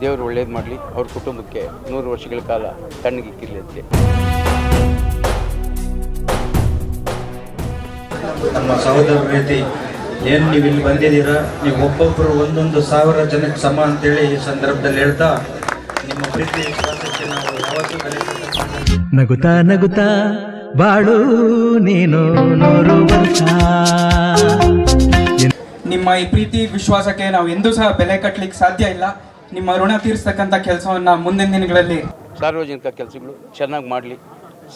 ದೇವರು ಒಳ್ಳೇದು ಮಾಡಲಿ ಅವ್ರ ಕುಟುಂಬಕ್ಕೆ ನೂರು ವರ್ಷಗಳ ಕಾಲ ತಣ್ಣಗೆ ಅಂತೆ ನಮ್ಮ ಸಹೋದರ ರೀತಿ ಏನು ನೀವು ಇಲ್ಲಿ ಬಂದಿದ್ದೀರಾ? ನೀವು ಒಬ್ಬೊಬ್ಬರು ಒಂದೊಂದು ಸಾವಿರ ಜನಕ್ಕೆ ಸಮ ಅಂತೇಳಿ ಈ ಸಂದರ್ಭದಲ್ಲಿ ಹೇಳ್ತಾ ನಿಮ್ಮ ಪ್ರೀತಿ ವಿಶ್ವಾಸಕ್ಕೆ ನಾವು ಯಾವತ್ತೂ. ನಗುತ್ತಾ ನಗುತ್ತಾ ಬಾಳು ನೀನು ನೂರು ವರ್ಷ ನಿಮ್ಮ ಈ ಪ್ರೀತಿ ವಿಶ್ವಾಸಕ್ಕೆ ನಾವು ಎಂದೂ ಸಹ ಬೆಲೆ ಕಟ್ಟಲಿಕ್ಕೆ ಸಾಧ್ಯ ಇಲ್ಲ. ನಿಮ್ಮ ಋಣ ತೀರಿಸ್ತಕ್ಕಂಥ ಕೆಲಸವನ್ನ ಮುಂದಿನ ದಿನಗಳಲ್ಲಿ ಸಾರ್ವಜನಿಕ ಕೆಲಸಗಳು ಚೆನ್ನಾಗಿ ಮಾಡಲಿ.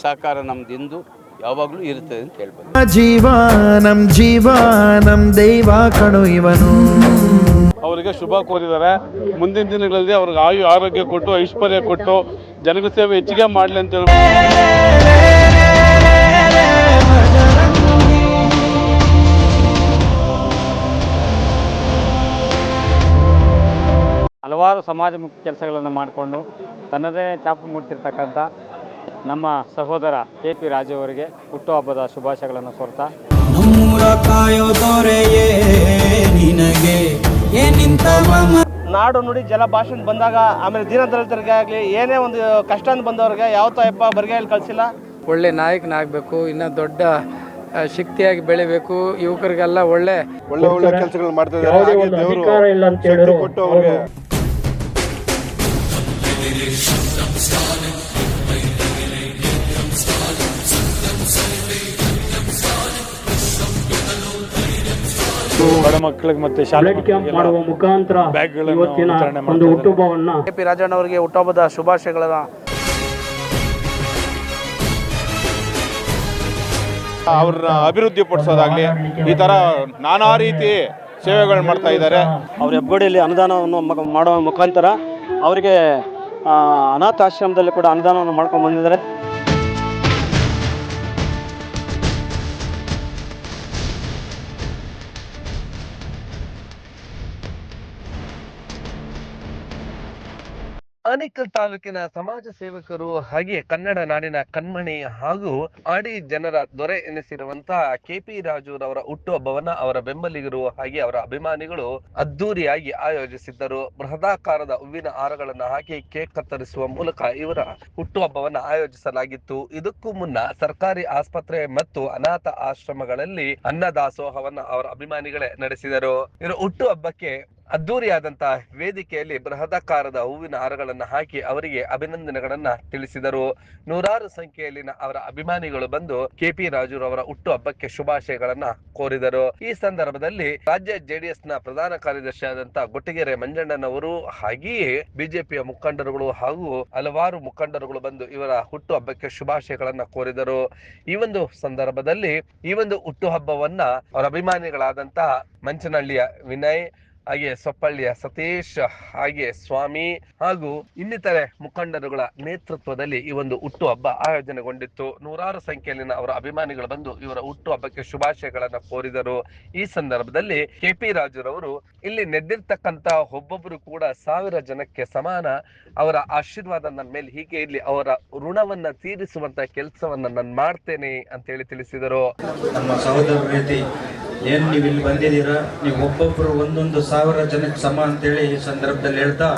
ಸಹಕಾರ ನಮ್ದು ಯಾವಾಗಲೂ ಇರುತ್ತೆ ಅಂತ ಹೇಳ್ಬೋದು. ಜೀವ ನಮ್ ಜೀವ ನಮ್ ದೈವ ಕಣು ಇವನು. ಅವರಿಗೆ ಶುಭ ಕೋರಿದ್ದಾರೆ. ಮುಂದಿನ ದಿನಗಳಲ್ಲಿ ಅವ್ರಿಗೆ ಆಯು ಆರೋಗ್ಯ ಕೊಟ್ಟು ಐಶ್ವರ್ಯ ಕೊಟ್ಟು ಜನಗಳ ಸೇವೆ ಹೆಚ್ಚಿಗೆ ಮಾಡಲಿ ಅಂತ ಹೇಳಿ ಹಲವಾರು ಸಮಾಜಮುಖಿ ಕೆಲಸಗಳನ್ನು ಮಾಡಿಕೊಂಡು ತನ್ನದೇ ಚಾಪು ಮೂಡ್ತಿರ್ತಕ್ಕಂಥ ನಮ್ಮ ಸಹೋದರ ಕೆ ಪಿ ರಾಜು ಅವರಿಗೆ ಹುಟ್ಟುಹಬ್ಬದ ಶುಭಾಶಯಗಳನ್ನು ಕೋರ್ತಾ. ನಾಡು ನುಡಿ ಜಲ ಭಾಷಣ ಬಂದಾಗ ಆಮೇಲೆ ದೀನದಲಿತರಿಗೆ ಆಗಲಿ ಏನೇ ಒಂದು ಕಷ್ಟ ಅಂತ ಬಂದವ್ರಿಗೆ ಯಾವ ತಾಯಪ್ಪ ಬರಿಗೈಲಿ ಕಳಿಸಿಲ್ಲ. ಒಳ್ಳೆ ನಾಯಕನಾಗಬೇಕು ಇನ್ನೂ ದೊಡ್ಡ ಶಕ್ತಿಯಾಗಿ ಬೆಳಿಬೇಕು ಯುವಕರಿಗೆಲ್ಲ ಒಳ್ಳೆ ಒಳ್ಳೆ ಒಳ್ಳೆ ಕೆಲಸಗಳು ಮಾಡ್ತಾ ಇದ್ದಾರೆ ಬಡ ಮಕ್ಕಳಿಗೆ ಮತ್ತೆ ಶಾಲೆ ಮಾಡುವ ಮುಖಾಂತರ ಇವತ್ತಿನ ಒಂದು ಹುಟ್ಟುಹಬ್ಬವನ್ನ ಕೆ ಪಿ ರಾಜಣ್ಣ ಅವರಿಗೆ ಹುಟ್ಟಹಬ್ಬದ ಶುಭಾಶಯಗಳನ್ನ. ಅವ್ರನ್ನ ಅಭಿವೃದ್ಧಿ ಪಡಿಸೋದಾಗ್ಲಿ ಈ ತರ ನಾನಾ ರೀತಿ ಸೇವೆಗಳು ಮಾಡ್ತಾ ಇದ್ದಾರೆ. ಅವ್ರ ಹೆಬ್ಬಡಿಯಲ್ಲಿ ಅನುದಾನವನ್ನು ಮ- ಮಾಡುವ ಮುಖಾಂತರ ಅವರಿಗೆ ಅನಾಥಾಶ್ರಮದಲ್ಲಿ ಕೂಡ ಅನುದಾನವನ್ನು ಮಾಡ್ಕೊಂಡು ಬಂದಿದ್ದಾರೆ. ಆನೇಕಲ್ ತಾಲೂಕಿನ ಸಮಾಜ ಸೇವಕರು ಹಾಗೆ ಕನ್ನಡ ನಾಡಿನ ಕಣ್ಮಣಿ ಹಾಗೂ ಆಡಿ ಜನರ ದೊರೆ ಎನಿಸಿರುವಂತಹ ಕೆ ಪಿ ರಾಜುರವರ ಹುಟ್ಟುಹಬ್ಬವನ್ನ ಅವರ ಬೆಂಬಲಿಗರು ಹಾಗೆ ಅವರ ಅಭಿಮಾನಿಗಳು ಅದ್ದೂರಿಯಾಗಿ ಆಯೋಜಿಸಿದ್ದರು. ಬೃಹದಾಕಾರದ ಹೂವಿನ ಹಾರಗಳನ್ನು ಹಾಕಿ ಕೇಕ್ ಕತ್ತರಿಸುವ ಮೂಲಕ ಇವರ ಹುಟ್ಟುಹಬ್ಬವನ್ನ ಆಯೋಜಿಸಲಾಗಿತ್ತು. ಇದಕ್ಕೂ ಮುನ್ನ ಸರ್ಕಾರಿ ಆಸ್ಪತ್ರೆ ಮತ್ತು ಅನಾಥ ಆಶ್ರಮಗಳಲ್ಲಿ ಅನ್ನದಾಸೋಹವನ್ನ ಅವರ ಅಭಿಮಾನಿಗಳೇ ನಡೆಸಿದರು. ಇವರ ಹುಟ್ಟುಹಬ್ಬಕ್ಕೆ ಅದ್ದೂರಿಯಾದಂತಹ ವೇದಿಕೆಯಲ್ಲಿ ಬೃಹದಾಕಾರದ ಹೂವಿನ ಹಾರಗಳನ್ನು ಹಾಕಿ ಅವರಿಗೆ ಅಭಿನಂದನೆಗಳನ್ನ ತಿಳಿಸಿದರು. ನೂರಾರು ಸಂಖ್ಯೆಯಲ್ಲಿನ ಅವರ ಅಭಿಮಾನಿಗಳು ಬಂದು ಕೆಪಿ ರಾಜುರವರ ಹುಟ್ಟು ಹಬ್ಬಕ್ಕೆ ಶುಭಾಶಯಗಳನ್ನ ಕೋರಿದರು. ಈ ಸಂದರ್ಭದಲ್ಲಿ ರಾಜ್ಯ ಜೆಡಿಎಸ್ನ ಪ್ರಧಾನ ಕಾರ್ಯದರ್ಶಿಯಾದಂತಹ ಗೊಟ್ಟಿಗೆರೆ ಮಂಜಣ್ಣನವರು ಹಾಗೆಯೇ ಬಿಜೆಪಿಯ ಮುಖಂಡರುಗಳು ಹಾಗೂ ಹಲವಾರು ಮುಖಂಡರುಗಳು ಬಂದು ಇವರ ಹುಟ್ಟು ಹಬ್ಬಕ್ಕೆ ಶುಭಾಶಯಗಳನ್ನ ಕೋರಿದರು. ಈ ಒಂದು ಸಂದರ್ಭದಲ್ಲಿ ಈ ಒಂದು ಹುಟ್ಟು ಹಬ್ಬವನ್ನ ಅವರ ಅಭಿಮಾನಿಗಳಾದಂತಹ ಮಂಚನಹಳ್ಳಿಯ ವಿನಯ್ ಹಾಗೆ ಸೊಪ್ಪಳ್ಳಿಯ ಸತೀಶ್, ಹಾಗೆ ಸ್ವಾಮಿ ಹಾಗೂ ಇನ್ನಿತರೆ ಮುಖಂಡರುಗಳ ನೇತೃತ್ವದಲ್ಲಿ ಈ ಒಂದು ಹುಟ್ಟು ಹಬ್ಬ ಆಯೋಜನೆಗೊಂಡಿತ್ತು. ನೂರಾರು ಸಂಖ್ಯೆಯಲ್ಲಿನ ಅವರ ಅಭಿಮಾನಿಗಳು ಬಂದು ಇವರ ಹುಟ್ಟು ಹಬ್ಬಕ್ಕೆ ಶುಭಾಶಯಗಳನ್ನ ಕೋರಿದರು. ಈ ಸಂದರ್ಭದಲ್ಲಿ ಕೆಪಿ ರಾಜುರವರು ಇಲ್ಲಿ ನೆದ್ದಿರ್ತಕ್ಕಂತ ಒಬ್ಬೊಬ್ಬರು ಕೂಡ ಸಾವಿರ ಜನಕ್ಕೆ ಸಮಾನ. ಅವರ ಆಶೀರ್ವಾದ ನನ್ನ ಮೇಲೆ ಹೀಗೆ ಇಲ್ಲಿ ಅವರ ಋಣವನ್ನ ತೀರಿಸುವಂತ ಕೆಲಸವನ್ನ ನಾನು ಮಾಡ್ತೇನೆ ಅಂತ ಹೇಳಿ ತಿಳಿಸಿದರು. ನಮ್ಮ ಏನು ನೀವು ಇಲ್ಲಿ ಬಂದಿದ್ದೀರಾ? ನೀವು ಒಬ್ಬೊಬ್ಬರು ಒಂದೊಂದು ಸಾವಿರ ಜನಕ್ಕೆ ಸಮ ಅಂತೇಳಿ ಈ ಸಂದರ್ಭದಲ್ಲಿ ಹೇಳ್ತಾ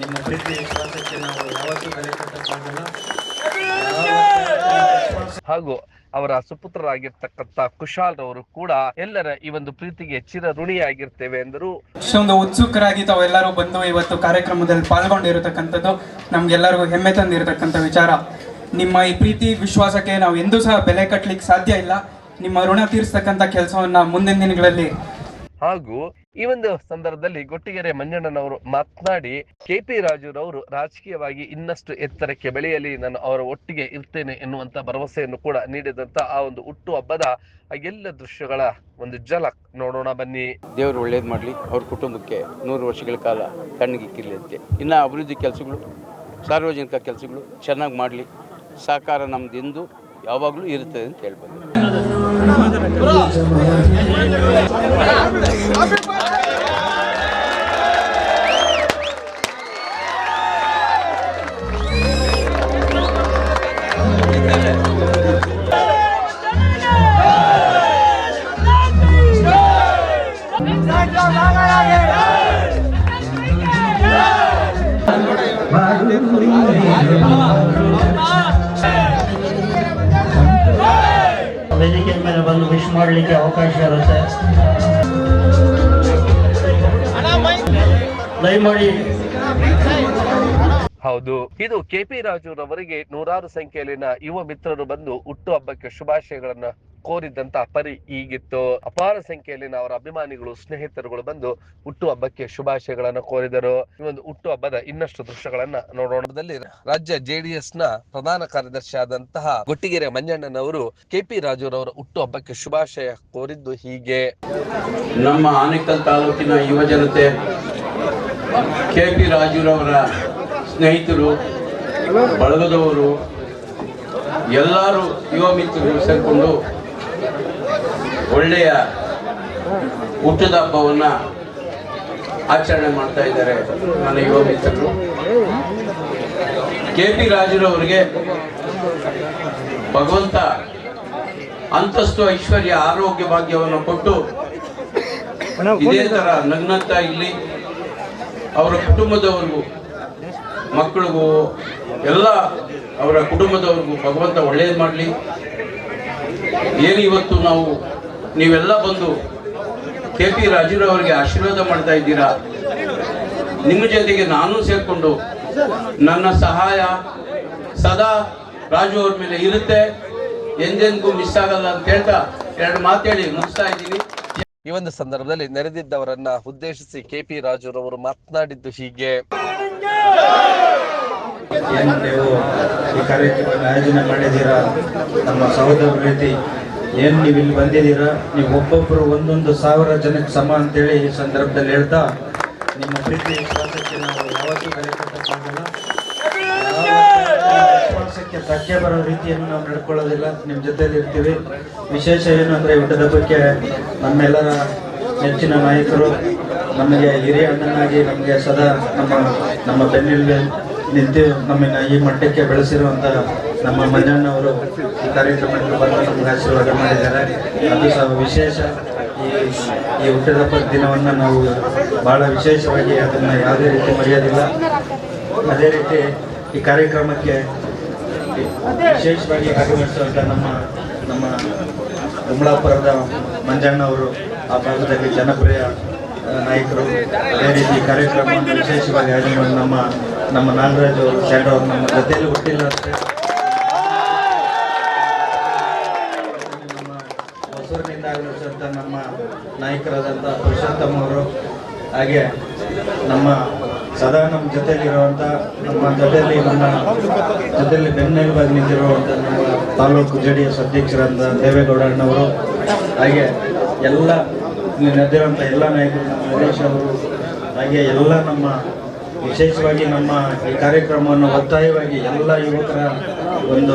ನಿಮ್ಮ ಪ್ರೀತಿ ವಿಶ್ವಾಸಕ್ಕೆ ನಾವು ಯಾವತ್ತೂ ಬೆಲೆ ಕಟ್ಟಕ್ಕಾಗಲ್ಲ ಹಾಗೂ ಅವರ ಸುಪುತ್ರರಾಗಿರ್ತಕ್ಕಂಥ ಕುಶಾಲ್ ಅವರು ಕೂಡ ಎಲ್ಲರ ಈ ಒಂದು ಪ್ರೀತಿಗೆ ಚಿರ ಋಣಿಯಾಗಿರ್ತೇವೆ ಎಂದರು. ಇಷ್ಟೊಂದು ಉತ್ಸುಕರಾಗಿ ತಾವೆಲ್ಲರೂ ಬಂದು ಇವತ್ತು ಕಾರ್ಯಕ್ರಮದಲ್ಲಿ ಪಾಲ್ಗೊಂಡಿರತಕ್ಕಂಥದ್ದು ನಮ್ಗೆಲ್ಲರಿಗೂ ಹೆಮ್ಮೆ ತಂದಿರತಕ್ಕಂಥ ವಿಚಾರ. ನಿಮ್ಮ ಈ ಪ್ರೀತಿ ವಿಶ್ವಾಸಕ್ಕೆ ನಾವು ಎಂದೂ ಸಹ ಬೆಲೆ ಕಟ್ಟಲಿಕ್ಕೆ ಸಾಧ್ಯ ಇಲ್ಲ. ನಿಮ್ಮ ಋಣ ತೀರಿಸ್ತಕ್ಕಂಥ ಕೆಲಸವನ್ನ ಮುಂದಿನ ದಿನಗಳಲ್ಲಿ ಹಾಗೂ ಈ ಒಂದು ಸಂದರ್ಭದಲ್ಲಿ ಗೊಟ್ಟಿಗೆರೆ ಮಂಜಣ್ಣನವರು ಮಾತನಾಡಿ ಕೆ ಪಿ ರಾಜುರವರು ರಾಜಕೀಯವಾಗಿ ಇನ್ನಷ್ಟು ಎತ್ತರಕ್ಕೆ ಬೆಳೆಯಲಿ ನಾನು ಅವರ ಒಟ್ಟಿಗೆ ಇರ್ತೇನೆ ಎನ್ನುವಂತ ಭರವಸೆಯನ್ನು ಕೂಡ ನೀಡಿದಂತ ಆ ಒಂದು ಹುಟ್ಟು ಹಬ್ಬದ ಆ ಎಲ್ಲ ದೃಶ್ಯಗಳ ಒಂದು ಜಲಕ್ ನೋಡೋಣ ಬನ್ನಿ. ದೇವರು ಒಳ್ಳೇದು ಮಾಡಲಿ ಅವ್ರ ಕುಟುಂಬಕ್ಕೆ ನೂರು ವರ್ಷಗಳ ಕಾಲ ಕಣ್ಣಿಗೆ ಅಂತೆ. ಇನ್ನು ಅಭಿವೃದ್ಧಿ ಕೆಲಸಗಳು ಸಾರ್ವಜನಿಕ ಕೆಲಸಗಳು ಚೆನ್ನಾಗಿ ಮಾಡಲಿ ಸಹಕಾರ ನಮ್ದು ಯಾವಾಗಲೂ ಇರ್ತದೆ ಅಂತ ಹೇಳ್ಬೋದು. Bro! ಮಾಡಲಿಕ್ಕೆ ಅವಕಾಶ ಇರುತ್ತೆ. ದಯಮಾಡಿ. ಹೌದು. ಇದು ಕೆಪಿ ರಾಜುರವರಿಗೆ ನೂರಾರು ಸಂಖ್ಯೆಯಲ್ಲಿನ ಯುವ ಮಿತ್ರರು ಬಂದು ಹುಟ್ಟು ಹಬ್ಬಕ್ಕೆ ಶುಭಾಶಯಗಳನ್ನ ಕೋರಿದ್ದಂತ ಪರಿ ಈಗಿತ್ತು. ಅಪಾರ ಸಂಖ್ಯೆಯಲ್ಲಿ ಅವರ ಅಭಿಮಾನಿಗಳು ಸ್ನೇಹಿತರುಗಳು ಬಂದು ಹುಟ್ಟುಹಬ್ಬಕ್ಕೆ ಶುಭಾಶಯಗಳನ್ನ ಕೋರಿದರು. ಈ ಒಂದು ಹುಟ್ಟುಹಬ್ಬದ ಇನ್ನಷ್ಟು ದೃಶ್ಯಗಳನ್ನ ನೋಡೋಣದಲ್ಲಿ ರಾಜ್ಯ ಜೆಡಿಎಸ್ನ ಪ್ರಧಾನ ಕಾರ್ಯದರ್ಶಿ ಆದಂತಹ ಗುಟ್ಟಿಗೆರೆ ಮಂಜಣ್ಣನವರು ಕೆಪಿ ರಾಜುರವರ ಹುಟ್ಟುಹಬ್ಬಕ್ಕೆ ಶುಭಾಶಯ ಕೋರಿದ್ದು ಹೀಗೆ. ನಮ್ಮ ಆನೇಕಲ್ ತಾಲೂಕಿನ ಯುವ ಜನತೆ ಕೆ ಪಿ ರಾಜುರವರ ಸ್ನೇಹಿತರು ಬಳಗದವರು ಎಲ್ಲರೂ ಯುವ ಮಿತ್ರರು ಸೇರಿಕೊಂಡು ಒಳ್ಳೆಯ ಹುಟ್ಟದ ಹಬ್ಬವನ್ನು ಆಚರಣೆ ಮಾಡ್ತಾ ಇದ್ದಾರೆ ನನ್ನ ಯುವ ಮಿತ್ರರು. ಕೆ ಪಿ ರಾಜುರವರಿಗೆ ಭಗವಂತ ಅಂತಸ್ತು ಐಶ್ವರ್ಯ ಆರೋಗ್ಯ ಭಾಗ್ಯವನ್ನು ಕೊಟ್ಟು ಇದೇ ತರ ನಗ್ನಂತ ಇಲ್ಲಿ ಅವರ ಕುಟುಂಬದವ್ರಿಗೂ ಮಕ್ಕಳಿಗೂ ಎಲ್ಲ ಅವರ ಕುಟುಂಬದವ್ರಿಗೂ ಭಗವಂತ ಒಳ್ಳೇದು ಮಾಡಲಿ. ಏನು ಇವತ್ತು ನಾವು ನೀವೆಲ್ಲ ಬಂದು ಕೆ ಪಿ ರಾಜುರವರಿಗೆ ಆಶೀರ್ವಾದ ಮಾಡ್ತಾ ಇದ್ದೀರಾ? ನಿಮ್ಮ ಜೊತೆಗೆ ನಾನು ಸೇರಿಕೊಂಡು ನನ್ನ ಸಹಾಯ ಸದಾ ರಾಜು ಅವ್ರ ಮೇಲೆ ಇರುತ್ತೆ. ಎಂದೆಂದಿಗೂ ಮಿಸ್ ಆಗಲ್ಲ ಅಂತ ಹೇಳ್ತಾ ಎರಡು ಮಾತೇಳಿ ಮುಗಿಸ್ತಾ ಇದ್ದೀನಿ. ಈ ಒಂದು ಸಂದರ್ಭದಲ್ಲಿ ನೆರೆದಿದ್ದವರನ್ನ ಉದ್ದೇಶಿಸಿ ಕೆ ಪಿ ರಾಜುರವರು ಮಾತನಾಡಿದ್ದು ಹೀಗೆ. ಏನು ನೀವು ಈ ಕಾರ್ಯಕ್ರಮವನ್ನು ಆಯೋಜನೆ ಮಾಡಿದ್ದೀರಾ? ನಮ್ಮ ಸಹೋದರ ರೀತಿ ಏನು ನೀವು ಇಲ್ಲಿ ಬಂದಿದ್ದೀರಾ? ನೀವು ಒಬ್ಬೊಬ್ಬರು ಒಂದೊಂದು ಸಾವಿರ ಜನಕ್ಕೆ ಸಮ ಅಂತೇಳಿ ಈ ಸಂದರ್ಭದಲ್ಲಿ ಹೇಳ್ತಾ, ನಿಮ್ಮ ಪ್ರೀತಿ ವಿಶ್ವಾಸಕ್ಕೆ ನಾವು ಯಾವತ್ತೂ ಬೆಲೆ ಕಟ್ಟಕ್ಕಾಗಲ್ಲ ಯಾವತ್ತೂ ವಿಶ್ವಾಸಕ್ಕೆ ಧಕ್ಕೆ ಬರೋ ರೀತಿಯನ್ನು ನಾವು ನಡ್ಕೊಳ್ಳೋದಿಲ್ಲ. ನಿಮ್ಮ ಜೊತೆಯಲ್ಲಿ ಇರ್ತೀವಿ. ವಿಶೇಷ ಏನು ಅಂದರೆ ಊಟದ ಬಗ್ಗೆ ನಮ್ಮೆಲ್ಲರ ನೆಚ್ಚಿನ ನಾಯಕರು, ನಮಗೆ ಹಿರಿಯ ಅಣ್ಣನಾಗಿ ನಮಗೆ ಸದಾ ನಮ್ಮ ನಮ್ಮ ಬೆನ್ನಿಲ್ಲಿ ನಿಂತು ನಮ್ಮನ್ನು ಈ ಮಟ್ಟಕ್ಕೆ ಬೆಳೆಸಿರುವಂಥ ನಮ್ಮ ಮಂಜಣ್ಣವರು ಈ ಕಾರ್ಯಕ್ರಮಕ್ಕೆ ಬಂದು ನಮಗೆ ಆಶೀರ್ವಾದ ಮಾಡಿದ್ದಾರೆ. ಅದು ಸಹ ವಿಶೇಷ. ಈ ಈ ಹುಟ್ಟಿದಬ್ಬ ದಿನವನ್ನು ನಾವು ಭಾಳ ವಿಶೇಷವಾಗಿ ಅದನ್ನು ಯಾವುದೇ ರೀತಿ ಮರೆಯೋದಿಲ್ಲ. ಅದೇ ರೀತಿ ಈ ಕಾರ್ಯಕ್ರಮಕ್ಕೆ ವಿಶೇಷವಾಗಿ ಭಾಗವಹಿಸುವಂಥ ನಮ್ಮ ನಮ್ಮ ಕುಂಬಳಾಪುರದ ಮಂಜಣ್ಣ ಅವರು ಆ ಭಾಗದಲ್ಲಿ ಜನಪ್ರಿಯ ನಾಯಕರು. ಅದೇ ರೀತಿ ಕಾರ್ಯಕ್ರಮವನ್ನು ವಿಶೇಷವಾಗಿ ಆಯೋಜನೆ ನಮ್ಮ ನಮ್ಮ ನಾಗರಾಜ್ ಅವರು ಶ್ಯಾಡೋ ನಮ್ಮ ಜೊತೆಯಲ್ಲಿ ಹುಟ್ಟಿಲ್ಲ ಅಷ್ಟೇ. ಆಗಮಿಸಿದಂಥ ನಮ್ಮ ನಾಯಕರಾದಂಥ ಪುರುಷೋತ್ತಮ್ ಅವರು ಹಾಗೆ ನಮ್ಮ ಸದಾ ನಮ್ಮ ಜೊತೆಯಲ್ಲಿರುವಂಥ ನಮ್ಮ ಜೊತೆಯಲ್ಲಿ ನಮ್ಮ ಜೊತೆಯಲ್ಲಿ ಬೆನ್ನೆಲುಬಾಗಿ ನಿಂತಿರುವಂಥ ನಮ್ಮ ತಾಲೂಕು ಜೆ ಡಿ ಎಸ್ ಅಧ್ಯಕ್ಷರಾದ ದೇವೇಗೌಡ ಅಣ್ಣವರು ಹಾಗೆ ಎಲ್ಲ ಇಲ್ಲಿ ನಡೆದಿರುವಂಥ ಎಲ್ಲ ನಾಯಕರು ನಮ್ಮ ಅವರು ಹಾಗೆ ಎಲ್ಲ ನಮ್ಮ ವಿಶೇಷವಾಗಿ ನಮ್ಮ ಈ ಕಾರ್ಯಕ್ರಮವನ್ನು ಒತ್ತಾಯವಾಗಿ ಎಲ್ಲ ಯುವಕರ ಒಂದು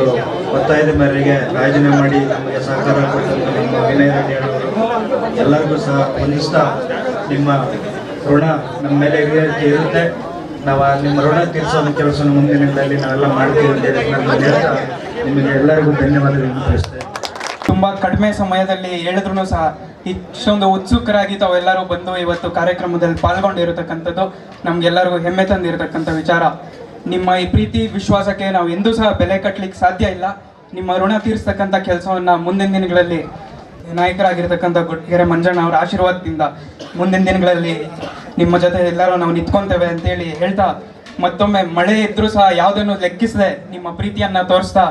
ಒತ್ತಾಯದ ಮೇರೆಗೆ ರಾಜೀನಾಮೆ ಮಾಡಿ ನಮಗೆ ಸಹಕಾರ ಕೊಟ್ಟಂತ ನಮ್ಮ ವಿನಯ ರೆಡ್ಡಿ ಅವರು ಎಲ್ಲರಿಗೂ ಸಹ ಒಂದಿಷ್ಟ ನಿಮ್ಮ ಋಣ ನಮ್ಮ ಮೇಲೆ ಇರುತ್ತೆ ಇರುತ್ತೆ. ನಾವು ನಿಮ್ಮ ಋಣ ತೀರಿಸೋ ಕೆಲಸ ಮುಂದಿನ ದಿನಗಳಲ್ಲಿ ನಾವೆಲ್ಲ ಮಾಡ್ತೀವಿ ಅಂತ ಹೇಳ್ತಾ ನಿಮಗೆ ಎಲ್ಲರಿಗೂ ಧನ್ಯವಾದಗಳನ್ನು ತುಂಬಾ ಕಡಿಮೆ ಸಮಯದಲ್ಲಿ ಹೇಳಿದ್ರು ಸಹ ಇಷ್ಟೊಂದು ಉತ್ಸುಕರಾಗಿ ತಾವೆಲ್ಲರೂ ಬಂದು ಇವತ್ತು ಕಾರ್ಯಕ್ರಮದಲ್ಲಿ ಪಾಲ್ಗೊಂಡಿರತಕ್ಕಂಥದ್ದು. ನಮ್ಗೆಲ್ಲರಿಗೂ ಹೆಮ್ಮೆ ತಂದಿರತಕ್ಕಂಥ ವಿಚಾರ. ನಿಮ್ಮ ಈ ಪ್ರೀತಿ, ವಿಶ್ವಾಸಕ್ಕೆ ನಾವು ಎಂದೂ ಸಹ ಬೆಲೆ ಕಟ್ಟಲಿಕ್ಕೆ ಸಾಧ್ಯ ಇಲ್ಲ. ನಿಮ್ಮ ಋಣ ತೀರಿಸ್ತಕ್ಕಂಥ ಕೆಲಸವನ್ನು ಮುಂದಿನ ದಿನಗಳಲ್ಲಿ ನಾಯಕರಾಗಿರ್ತಕ್ಕಂಥ ಗುಡ್ಗೆರೆ ಮಂಜಣ್ಣ ಅವರ ಆಶೀರ್ವಾದದಿಂದ ಮುಂದಿನ ದಿನಗಳಲ್ಲಿ ನಿಮ್ಮ ಜೊತೆ ಎಲ್ಲರೂ ನಾವು ನಿಂತ್ಕೊತೇವೆ ಅಂತೇಳಿ ಹೇಳ್ತಾ, ಮತ್ತೊಮ್ಮೆ ಮಳೆ ಇದ್ರೂ ಸಹ ಯಾವುದನ್ನು ಲೆಕ್ಕಿಸದೆ ನಿಮ್ಮ ಪ್ರೀತಿಯನ್ನು ತೋರಿಸ್ತಾ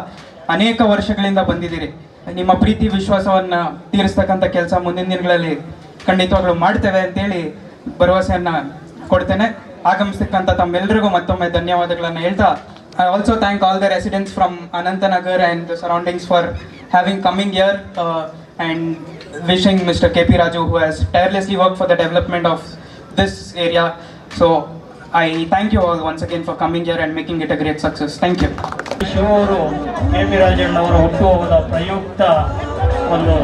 ಅನೇಕ ವರ್ಷಗಳಿಂದ ಬಂದಿದ್ದೀರಿ. ನಿಮ್ಮ ಪ್ರೀತಿ, ವಿಶ್ವಾಸವನ್ನು ತೀರಿಸ್ತಕ್ಕಂಥ ಕೆಲಸ ಮುಂದಿನ ದಿನಗಳಲ್ಲಿ ಖಂಡಿತವಾಗ್ಲೂ ಮಾಡ್ತೇವೆ ಅಂತೇಳಿ ಭರವಸೆಯನ್ನು ಕೊಡ್ತೇನೆ. ಆಗಮಿಸ್ತಕ್ಕಂಥ ತಮ್ಮೆಲ್ಲರಿಗೂ ಮತ್ತೊಮ್ಮೆ ಧನ್ಯವಾದಗಳನ್ನು ಹೇಳ್ತಾ I also thank all the residents from Ananthnagar and the surroundings for having coming here and wishing mister K P Raju who has tirelessly work for the development of this area so I thank you all once again for coming here and making it a great success thank you ಶಿವರು K P ರಾಜಣ್ಣವರ ಹುಟ್ಟುಹಬ್ಬದ ಪ್ರಯುಕ್ತ ಒಂದು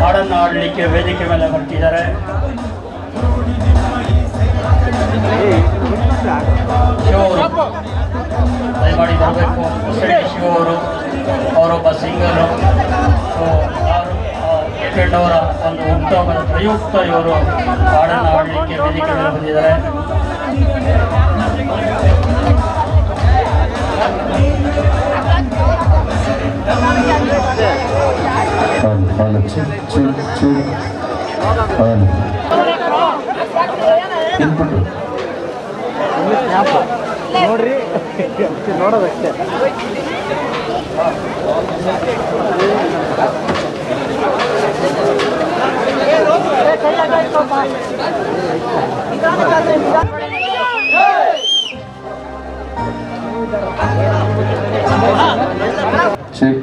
ಹಾಡನ್ನು ಆಡಲಿಕ್ಕೆ ವೇದಿಕೆ ಮೇಲೆ ಬರ್ತಿದ್ದಾರೆ. ಶಿವ ಅವರು ದಯಮಾಡಿ ಬರಬೇಕು ಶಿವರು ಶಿವ ಅವರು ಅವರೊಬ್ಬ ಸಿಂಗರು ಅವರ ಒಂದು ಉತ್ತಮ ಪ್ರಯುಕ್ತ ಇವರು ಹಾಡನ್ನು ಆಡಲಿಕ್ಕೆ ವೇದಿಕೆ ಮೇಲೆ ಬಂದಿದ್ದಾರೆ ಹಾಲು ಹಾಲು ಚೆಕ್ ಚೆಕ್ ಚೆಕ್ ಹಾಲು ಇನ್ಪುಟ್ ನೋಡ್ರಿ ನೋಡೋದಷ್ಟೇ ಚೆಕ್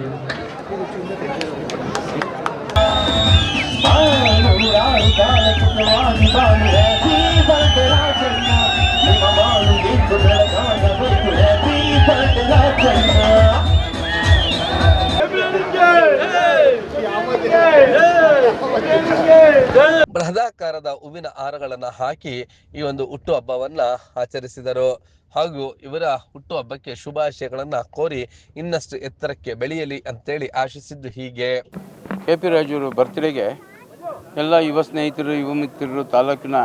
ಬೃಹದಾಕಾರದ ಹೂವಿನ ಹಾರಗಳನ್ನ ಹಾಕಿ ಈ ಒಂದು ಹುಟ್ಟು ಹಬ್ಬವನ್ನ ಆಚರಿಸಿದರು. ಹಾಗೂ ಇವರ ಹುಟ್ಟು ಹಬ್ಬಕ್ಕೆ ಶುಭಾಶಯಗಳನ್ನ ಕೋರಿ ಇನ್ನಷ್ಟು ಎತ್ತರಕ್ಕೆ ಬೆಳೆಯಲಿ ಅಂತೇಳಿ ಆಶಿಸಿದ್ದು ಹೀಗೆ. ಕೆ ಪಿ ರಾಜೂರು ಬರ್ತ್ಡೇಗೆ ಎಲ್ಲ ಯುವ ಸ್ನೇಹಿತರು, ಯುವ ಮಿತ್ರರು, ತಾಲೂಕಿನ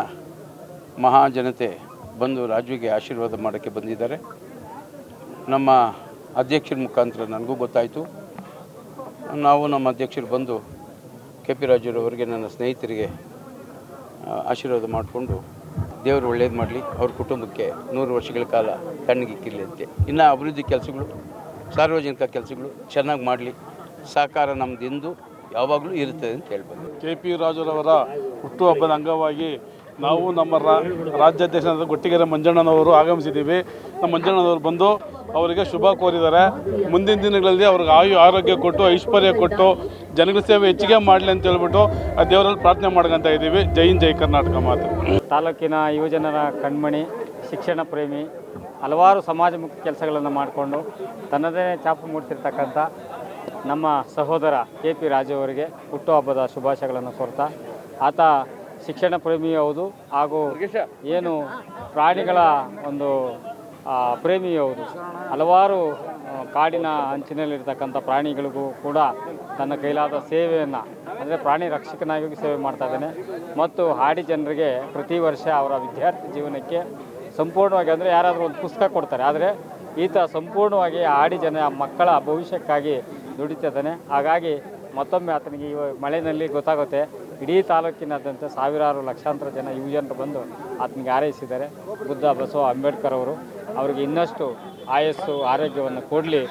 ಮಹಾಜನತೆ ಬಂದು ರಾಜುಗೆ ಆಶೀರ್ವಾದ ಮಾಡೋಕ್ಕೆ ಬಂದಿದ್ದಾರೆ. ನಮ್ಮ ಅಧ್ಯಕ್ಷರ ಮುಖಾಂತರ ನನಗೂ ಗೊತ್ತಾಯಿತು. ನಾವು ನಮ್ಮ ಅಧ್ಯಕ್ಷರು ಬಂದು ಕೆ ಪಿ ರಾಜರವರಿಗೆ ನನ್ನ ಸ್ನೇಹಿತರಿಗೆ ಆಶೀರ್ವಾದ ಮಾಡಿಕೊಂಡು ದೇವರು ಒಳ್ಳೇದು ಮಾಡಲಿ, ಅವ್ರ ಕುಟುಂಬಕ್ಕೆ ನೂರು ವರ್ಷಗಳ ಕಾಲ ಕಣ್ಣಿಗಿಕ್ಕಿರಲಿ ಅಂತೆ. ಇನ್ನು ಅಭಿವೃದ್ಧಿ ಕೆಲಸಗಳು, ಸಾರ್ವಜನಿಕ ಕೆಲಸಗಳು ಚೆನ್ನಾಗಿ ಮಾಡಲಿ. ಸಹಕಾರ ನಮ್ಮದಿಂದು ಯಾವಾಗಲೂ ಇರುತ್ತದೆ ಅಂತ ಹೇಳ್ಬೋದು. ಕೆ ಪಿ ರಾಜರವರ ಹುಟ್ಟುಹಬ್ಬದ ಅಂಗವಾಗಿ ನಾವು ನಮ್ಮ ರಾಜ್ಯಾಧ್ಯಕ್ಷರಾದ ಗೊಟ್ಟಿಗೆರೆ ಮಂಜಣ್ಣನವರು ಆಗಮಿಸಿದ್ದೀವಿ. ನಮ್ಮ ಮಂಜಣ್ಣನವರು ಬಂದು ಅವರಿಗೆ ಶುಭ ಕೋರಿದ್ದಾರೆ. ಮುಂದಿನ ದಿನಗಳಲ್ಲಿ ಅವ್ರಿಗೆ ಆಯು, ಆರೋಗ್ಯ ಕೊಟ್ಟು, ಐಶ್ವರ್ಯ ಕೊಟ್ಟು, ಜನಗಳ ಸೇವೆ ಹೆಚ್ಚಿಗೆ ಮಾಡಲಿ ಅಂತ ಹೇಳ್ಬಿಟ್ಟು ಆ ದೇವರಲ್ಲಿ ಪ್ರಾರ್ಥನೆ ಮಾಡ್ಕೊತಾ ಇದ್ದೀವಿ. ಜೈ ಜೈ ಕರ್ನಾಟಕ ಮಾತು. ತಾಲೂಕಿನ ಯುವಜನರ ಕಣ್ಮಣಿ, ಶಿಕ್ಷಣ ಪ್ರೇಮಿ, ಹಲವಾರು ಸಮಾಜಮುಖಿ ಕೆಲಸಗಳನ್ನು ಮಾಡಿಕೊಂಡು ತನ್ನದೇ ಚಾಪು ಮೂಡಿಸಿರ್ತಕ್ಕಂಥ ನಮ್ಮ ಸಹೋದರ ಕೆ ಪಿ ರಾಜು ಅವರಿಗೆ ಹುಟ್ಟುಹಬ್ಬದ ಶುಭಾಶಯಗಳನ್ನು ಕೋರ್ತಾ, ಆತ ಶಿಕ್ಷಣ ಪ್ರೇಮಿ ಹೌದು ಹಾಗೂ ಏನು ಪ್ರಾಣಿಗಳ ಒಂದು ಪ್ರೇಮಿ ಹೌದು. ಹಲವಾರು ಕಾಡಿನ ಅಂಚಿನಲ್ಲಿರ್ತಕ್ಕಂಥ ಪ್ರಾಣಿಗಳಿಗೂ ಕೂಡ ತನ್ನ ಕೈಲಾದ ಸೇವೆಯನ್ನು ಅಂದರೆ ಪ್ರಾಣಿ ರಕ್ಷಕನಾಗಿ ಸೇವೆ ಮಾಡ್ತಾ ಇದ್ದಾನೆ. ಮತ್ತು ಹಾಡಿ ಜನರಿಗೆ ಪ್ರತಿ ವರ್ಷ ಅವರ ವಿದ್ಯಾರ್ಥಿ ಜೀವನಕ್ಕೆ ಸಂಪೂರ್ಣವಾಗಿ ಅಂದರೆ ಯಾರಾದರೂ ಒಂದು ಪುಸ್ತಕ ಕೊಡ್ತಾರೆ ಆದರೆ ಈತ ಸಂಪೂರ್ಣವಾಗಿ ಆಡಿ ಜನ ಮಕ್ಕಳ ಭವಿಷ್ಯಕ್ಕಾಗಿ ದುಡಿತಿದ್ದಾನೆ ಹಾಗಾಗಿ ಮತ್ತೊಮ್ಮೆ ಆತನಿಗೆ ಈ ಮಳೆಯಲ್ಲಿ ಗೊತ್ತಾಗುತ್ತೆ. ಇಡೀ ತಾಲೂಕಿನಾದ್ಯಂತ ಸಾವಿರಾರು ಲಕ್ಷಾಂತರ ಜನ ಯುವಜನರು ಬಂದು ಆತನಿಗೆ ಹಾರೈಸಿದ್ದಾರೆ. ಬುದ್ಧ ಬಸವ ಅಂಬೇಡ್ಕರ್ ಅವರು ಅವರಿಗೆ ಇನ್ನಷ್ಟು ಆಯಸ್ಸು, ಆರೋಗ್ಯವನ್ನು ಕೊಡಲಿ.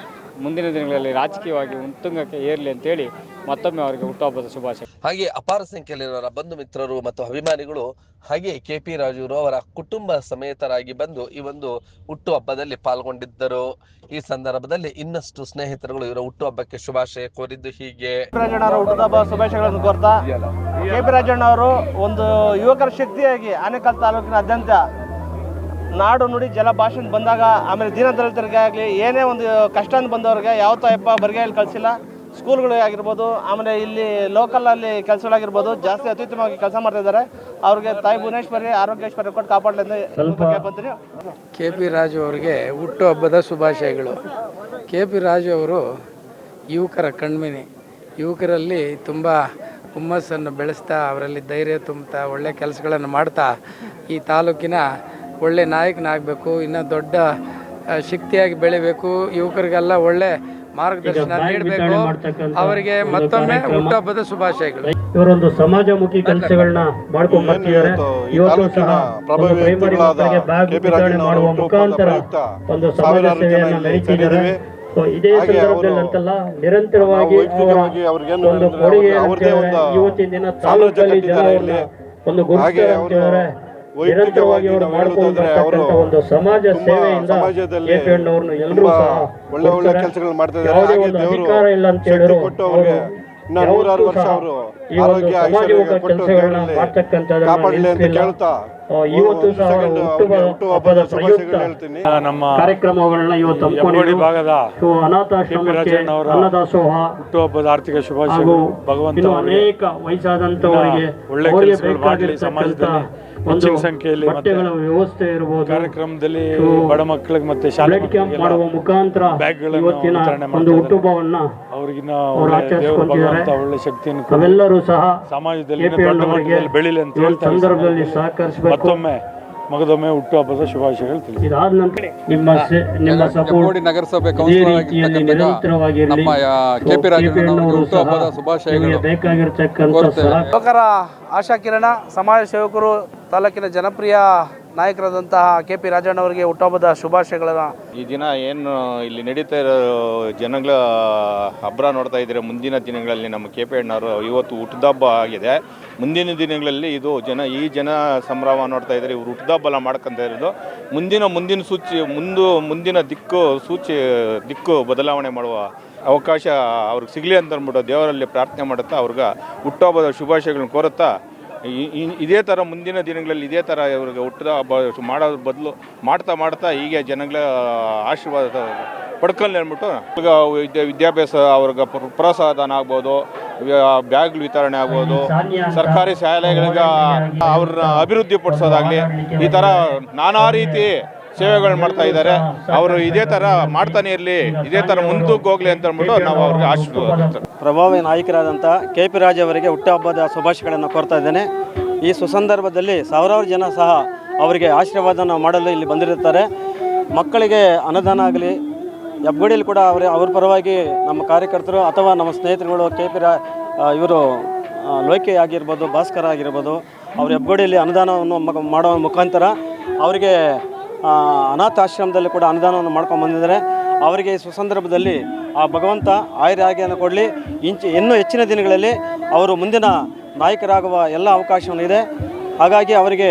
ಮುಂದಿನ ದಿನಗಳಲ್ಲಿ ರಾಜಕೀಯವಾಗಿ ಉತ್ತುಂಗಕ್ಕೆ ಏರಲಿ ಅಂತೇಳಿ ಮತ್ತೊಮ್ಮೆ ಅವರಿಗೆ ಹುಟ್ಟುಹಬ್ಬದ ಶುಭಾಶಯ. ಹಾಗೆ ಅಪಾರ ಸಂಖ್ಯೆಯಲ್ಲಿರುವ ಬಂಧು ಮಿತ್ರರು ಮತ್ತು ಅಭಿಮಾನಿಗಳು ಹಾಗೆ ಕೆ ಪಿ ರಾಜುರು ಅವರ ಕುಟುಂಬ ಸಮೇತರಾಗಿ ಬಂದು ಈ ಒಂದು ಹುಟ್ಟು ಹಬ್ಬದಲ್ಲಿ ಪಾಲ್ಗೊಂಡಿದ್ದರು. ಈ ಸಂದರ್ಭದಲ್ಲಿ ಇನ್ನಷ್ಟು ಸ್ನೇಹಿತರುಗಳು ಇವರ ಹುಟ್ಟು ಹಬ್ಬಕ್ಕೆ ಶುಭಾಶಯ ಕೋರಿದ್ದು ಹೀಗೆ. ರಾಜಣ್ಣವರ ಹುಟ್ಟುಹಬ್ಬ ಶುಭಾಶಯಗಳನ್ನು ಕೋರ್ತಾ ಕೆ ಪಿ ರಾಜಣ್ಣವರು ಒಂದು ಯುವಕರ ಶಕ್ತಿಯಾಗಿ ಆನೇಕಲ್ ತಾಲೂಕಿನಾದ್ಯಂತ ನಾಡು ನುಡಿ ಜಲ ಭಾಷೆ ಬಂದಾಗ ಆಮೇಲೆ ದೀನದಲಿತರಿಗೆ ಆಗಲಿ ಏನೇ ಒಂದು ಕಷ್ಟ ಅಂತ ಬಂದವ್ರಿಗೆ ಯಾವತ್ತೋ ಯಪ್ಪ ಬರಿಗೆಯಲ್ಲಿ ಕಳಿಸಿಲ್ಲ. ಸ್ಕೂಲ್ಗಳು ಆಗಿರ್ಬೋದು ಆಮೇಲೆ ಇಲ್ಲಿ ಲೋಕಲಲ್ಲಿ ಕೆಲಸಗಳಾಗಿರ್ಬೋದು ಜಾಸ್ತಿ ಅತ್ಯುತ್ತಮವಾಗಿ ಕೆಲಸ ಮಾಡ್ತಾ ಇದ್ದಾರೆ. ಅವ್ರಿಗೆ ತಾಯಿ ಭುವನೇಶ್ವರಿ ಆರೋಗ್ಯೇಶ್ವರಿ ಕೊಟ್ಟು ಕಾಪಾಡಲಿ ಅಂತ ಕೆ ಪಿ ರಾಜು ಅವರಿಗೆ ಹುಟ್ಟು ಹಬ್ಬದ ಶುಭಾಶಯಗಳು. ಕೆ ಪಿ ರಾಜು ಅವರು ಯುವಕರ ಕಣ್ಮಿನಿ. ಯುವಕರಲ್ಲಿ ತುಂಬ ಹುಮ್ಮಸ್ಸನ್ನು ಬೆಳೆಸ್ತಾ ಅವರಲ್ಲಿ ಧೈರ್ಯ ತುಂಬುತ್ತಾ ಒಳ್ಳೆ ಕೆಲಸಗಳನ್ನು ಮಾಡ್ತಾ ಈ ತಾಲೂಕಿನ ಒಳ್ಳೆ ನಾಯಕನಾಗಬೇಕು ಇನ್ನೂ ದೊಡ್ಡ ಶಕ್ತಿಯಾಗಿ ಬೆಳಿಬೇಕು. ಯುವಕರಿಗೆಲ್ಲ ಒಳ್ಳೆ ಮಾರ್ಗದರ್ಶನ ನೀಡಬೇಕು. ಅವರಿಗೆ ಮತ್ತೊಮ್ಮೆ ಹುಟ್ಟಹಬ್ಬದ ಶುಭಾಶಯಗಳು. ಇವರೊಂದು ಸಮಾಜಮುಖಿ ಕೆಲಸಗಳನ್ನ ಮಾಡ್ಕೊಂಡು ಬರ್ತಿದ್ದಾರೆ. ಇವತ್ತು ಸಹ ಒಂದು ಪ್ರೈಮರಿ ಮಕ್ಕಳಿಗೆ ಬ್ಯಾಗ್ ವಿತರಣೆ ಮಾಡುವ ಮುಖಾಂತರ ಒಂದು ಸಮಾಜ ಸೇವೆಯನ್ನ ನಡೀತಿದ್ದಾರೆ ಇದೇ ಸಂದರ್ಭದಲ್ಲಿ ಅಂತಲ್ಲ ನಿರಂತರವಾಗಿ ಒಂದು ಕೊಡುಗೆ ಇವತ್ತಿನ ದಿನ ತಾಲೂಕಲ್ಲಿ ಜನ ಒಂದು ಹೇಳಿದ್ರೆ ನಿರಂತರವಾಗಿ ಅವರು ಮಾಡ್ಕೊಂಡು ಒಂದು ಸಮಾಜ ಸೇವೆಯಿಂದ ಸಮಾಜದಲ್ಲಿ ಎಲ್ಲರೂ ಸಹ ಒಳ್ಳೆ ಒಳ್ಳೆ ಕೆಲಸಗಳನ್ನು ಕೆಲಸಗಳು ಮಾಡ್ತಾ ಇದ್ದಾರೆ ಒಂದು ಅಧಿಕಾರ ಇಲ್ಲ ಅಂತ ಹೇಳಿದ್ರು ಅವರು ನೂರಾರು ವರ್ಷ ಅವರು ಈ ಒಂದು ಕೆಲಸಗಳನ್ನು ಕೆಲಸಗಳನ್ನ ಮಾಡ್ತಕ್ಕಂಥದ್ದನ್ನ ನಿಲ್ಲಿಸಿಲ್ಲ. ಆ, ಇವತ್ತು ಸಹ ಅವರ ಹುಟ್ಟುಹಬ್ಬ ಹಬ್ಬದ ಪ್ರಯುಕ್ತ ನಮ್ಮ ಕಾರ್ಯಕ್ರಮಗಳನ್ನ ಇವತ್ತು ಹಮ್ಮಿಕೊಂಡಿದ್ದು. ಭಾಗದ ಅನಾಥಾಶ್ರಮಕ್ಕೆ ಅನ್ನದಾಸೋಹ ಹುಟ್ಟುಹಬ್ಬದ ಆರ್ಥಿಕ ಶುಭಾಶಯ ಶುಭಾಶಯಗಳು ಭಗವಂತ ಅವರಿಗೆ. ಅನೇಕ ವಯಸ್ಸಾದಂತವರಿಗೆ ಒಳ್ಳೆ ಬೇಕಾಗಿರ್ತಕ್ಕಂಥ ಒಂದು ಸಂಖ್ಯೆಯಲ್ಲಿ ಬಟ್ಟೆಗಳ ವ್ಯವಸ್ಥೆ ಇರಬಹುದು ಕಾರ್ಯಕ್ರಮದಲ್ಲಿ ಬಡ ಮಕ್ಕಳಿಗೆ ಮತ್ತೆ ಶಾಲೆ ಕ್ಯಾಂಪ್ ಮಾಡುವ ಮುಖಾಂತರ ಇವತ್ತಿನ ಒಂದು ಹುಟ್ಟುಹಬ್ಬವನ್ನ ಅವ್ರಿಗಿನ್ನ ಅವ್ರು ಒಳ್ಳೆ ಭಗವಂತ ಒಳ್ಳೆ ಶಕ್ತಿಯನ್ನು ಅವೆಲ್ಲರೂ ಸಹ ಸಮಾಜದಲ್ಲಿ ಬೆಳಿಲಿ ದೊಡ್ಡ ಮಟ್ಟದಲ್ಲಿ ಬೆಳೀಲಿ ಅಂತ ಸಂದರ್ಭದಲ್ಲಿ ಸಹಕರಿಸಬೇಕು. ಮತ್ತೊಮ್ಮೆ ಮಗದೊಮ್ಮೆ ಹುಟ್ಟುಹಬ್ಬದ ಶುಭಾಶಯಗಳು ತಿಳಿಸಿ ಇದಾದ ನಂತರ ನಿಮ್ಮ ಸೆ- ನಿಮ್ಮ ಸಪೋರ್ಟ್ ನಗರಸಭೆ ಇದೇ ರೀತಿಯಲ್ಲಿ ನಿರಂತರವಾಗಿರಲಿ ನಮ್ಮ ಯಾ- ಕೆಪಿ ರಾಜಣ್ಣನವರು ಹುಟ್ಟುಹಬ್ಬದ ಶುಭಾಶಯಗಳು ಬೇಕಾಗಿರ್ತಕ್ಕಂಥ ಕೋರ್ತೇವೆ. ಸಹ ಯುವಕರ ಆಶಾಕಿರಣ ಸಮಾಜ ಸೇವಕರು ತಾಲೂಕಿನ ಜನಪ್ರಿಯ ನಾಯಕರಾದಂತಹ ಕೆ ಪಿ ರಾಜಣ್ಣವರಿಗೆ ಹುಟ್ಟುಹಬ್ಬದ ಶುಭಾಶಯಗಳನ್ನು. ಈ ದಿನ ಏನು ಇಲ್ಲಿ ನಡೀತಾ ಇರೋ ಜನಗಳ ಹಬ್ಬ ನೋಡ್ತಾ ಇದ್ರೆ ಮುಂದಿನ ದಿನಗಳಲ್ಲಿ ನಮ್ಮ ಕೆ ಪಿ ಅಣ್ಣವರು ಇವತ್ತು ಹುಟ್ಟದಬ್ಬ ಆಗಿದೆ. ಮುಂದಿನ ದಿನಗಳಲ್ಲಿ ಇದು ಜನ, ಈ ಜನ ಸಂಭ್ರಮ ನೋಡ್ತಾ ಇದ್ದಾರೆ. ಇವರು ಹುಟ್ಟದಬ್ಬಲ ಮಾಡ್ಕೊಂತ ಇರೋದು. ಮುಂದಿನ ಮುಂದಿನ ಸೂಚಿ, ಮುಂದು, ಮುಂದಿನ ದಿಕ್ಕು, ಸೂಚಿ, ದಿಕ್ಕು ಬದಲಾವಣೆ ಮಾಡುವ ಅವಕಾಶ ಅವ್ರಿಗೆ ಸಿಗಲಿ ಅಂತ ಅಂದ್ಬಿಟ್ಟು ದೇವರಲ್ಲಿ ಪ್ರಾರ್ಥನೆ ಮಾಡುತ್ತಾ ಅವ್ರಿಗೆ ಹುಟ್ಟುಹಬ್ಬದ ಶುಭಾಶಯಗಳನ್ನ ಕೋರುತ್ತಾ ಇದೇ ಥರ ಮುಂದಿನ ದಿನಗಳಲ್ಲಿ ಇದೇ ಥರ ಇವ್ರಿಗೆ ಹುಟ್ಟಿದ ಹಬ್ಬ ಮಾಡೋದ್ರ ಬದಲು ಮಾಡ್ತಾ ಮಾಡ್ತಾ ಹೀಗೆ ಜನಗಳ ಆಶೀರ್ವಾದ ಪಡ್ಕೊಳ್ಳಿ ಅಂದ್ಬಿಟ್ಟು ಈಗ ವಿದ್ಯಾ ವಿದ್ಯಾಭ್ಯಾಸ ಅವ್ರಿಗೆ ಪ್ರ- ಪ್ರೋತ್ಸಾಹಧನ ಆಗ್ಬೋದು ಬ್ಯಾಗ್ ವಿತರಣೆ ಆಗ್ಬೋದು, ಸರ್ಕಾರಿ ಶಾಲೆಗಳಿಗೆ ಅವ್ರನ್ನ ಅಭಿವೃದ್ಧಿ ಪಡಿಸೋದಾಗಲಿ ಈ ಥರ ನಾನಾ ರೀತಿ ಸೇವೆಗಳು ಮಾಡ್ತಾ ಇದ್ದಾರೆ. ಅವರು ಇದೇ ಥರ ಮಾಡ್ತಾನೆ ಇರಲಿ, ಇದೇ ಥರ ಮುಂದಕ್ಕೆ ಹೋಗ್ಲಿ ಅಂತ ಅಂದ್ಬಿಟ್ಟು ನಾವು ಅವ್ರಿಗೆ ಆಶೀರ್ವಾದ ಪ್ರಭಾವಿ ನಾಯಕರಾದಂಥ ಕೆ ಪಿ ರಾಜ್ ಅವರಿಗೆ ಹುಟ್ಟುಹಬ್ಬದ ಶುಭಾಶಯಗಳನ್ನು ಕೋರ್ತಾ ಇದ್ದೇನೆ. ಈ ಸುಸಂದರ್ಭದಲ್ಲಿ ಸಾವಿರಾರು ಜನ ಸಹ ಅವರಿಗೆ ಆಶೀರ್ವಾದನ ಮಾಡಲು ಇಲ್ಲಿ ಬಂದಿರುತ್ತಾರೆ. ಮಕ್ಕಳಿಗೆ ಅನುದಾನ ಆಗಲಿ ಹೆಬ್ಬಡಿಯಲ್ಲಿ ಕೂಡ ಅವರ, ಅವ್ರ ಪರವಾಗಿ ನಮ್ಮ ಕಾರ್ಯಕರ್ತರು ಅಥವಾ ನಮ್ಮ ಸ್ನೇಹಿತರುಗಳು ಕೆ ಪಿ ರಾ ಇವರು ಲೋಕೆ ಆಗಿರ್ಬೋದು, ಭಾಸ್ಕರ ಆಗಿರ್ಬೋದು, ಅವ್ರ ಹೆಬ್ಬಡಿಯಲ್ಲಿ ಅನುದಾನವನ್ನು ಮಾಡುವ ಮುಖಾಂತರ ಅವರಿಗೆ ಅನಾಥಾಶ್ರಮದಲ್ಲಿ ಕೂಡ ಅನುದಾನವನ್ನು ಮಾಡ್ಕೊಂಡು ಬಂದಿದ್ದಾರೆ. ಅವರಿಗೆ ಈ ಸುಸಂದರ್ಭದಲ್ಲಿ ಆ ಭಗವಂತ ಆಯುರಾಗ್ಯವನ್ನು ಕೊಡಲಿ. ಇಂಚು, ಇನ್ನೂ ಹೆಚ್ಚಿನ ದಿನಗಳಲ್ಲಿ ಅವರು ಮುಂದಿನ ನಾಯಕರಾಗುವ ಎಲ್ಲ ಅವಕಾಶವನ್ನು ಇದೆ. ಹಾಗಾಗಿ ಅವರಿಗೆ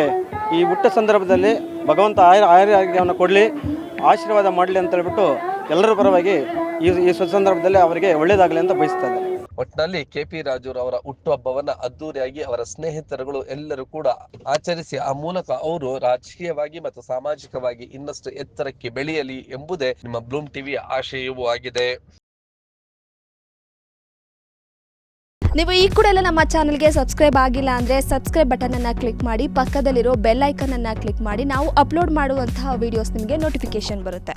ಈ ಹುಟ್ಟ ಸಂದರ್ಭದಲ್ಲಿ ಭಗವಂತ ಆಯುರ ಆಯುರಾಗ್ಯವನ್ನು ಕೊಡಲಿ. ಆಶೀರ್ವಾದ ಮಾಡಲಿ ಅಂತ ಹೇಳ್ಬಿಟ್ಟು ಎಲ್ಲರ ಪರವಾಗಿ ಈ ಈ ಸುಸಂದರ್ಭದಲ್ಲಿ ಅವರಿಗೆ ಒಳ್ಳೆಯದಾಗಲಿ ಅಂತ ಬಯಸ್ತಾ ಇದ್ದಾರೆ. ಒಟ್ಟಿನಲ್ಲಿ ಕೆ ಪಿ ರಾಜುರವರ ಹುಟ್ಟುಹಬ್ಬವನ್ನ ಅದ್ದೂರಿಯಾಗಿ ಅವರ ಸ್ನೇಹಿತರುಗಳು ಎಲ್ಲರೂ ಕೂಡ ಆಚರಿಸಿ, ಆ ಮೂಲಕ ಅವರು ರಾಜಕೀಯವಾಗಿ ಮತ್ತು ಸಾಮಾಜಿಕವಾಗಿ ಇನ್ನಷ್ಟು ಎತ್ತರಕ್ಕೆ ಬೆಳೆಯಲಿ ಎಂಬುದೇ ನಿಮ್ಮ ಬ್ಲೂಮ್ ಟಿವಿಯ ಆಶಯವೂ ಆಗಿದೆ. ನೀವು ಈ ಕೂಡ ಎಲ್ಲ ನಮ್ಮ ಚಾನಲ್ಗೆ ಸಬ್ಸ್ಕ್ರೈಬ್ ಆಗಿಲ್ಲ ಅಂದರೆ ಸಬ್ಸ್ಕ್ರೈಬ್ ಬಟನನ್ನು ಕ್ಲಿಕ್ ಮಾಡಿ, ಪಕ್ಕದಲ್ಲಿರೋ ಬೆಲ್ ಐಕನನ್ನು ಕ್ಲಿಕ್ ಮಾಡಿ, ನಾವು ಅಪ್ಲೋಡ್ ಮಾಡುವಂತಹ ವಿಡಿಯೋಸ್ ನಿಮಗೆ ನೋಟಿಫಿಕೇಶನ್ ಬರುತ್ತೆ.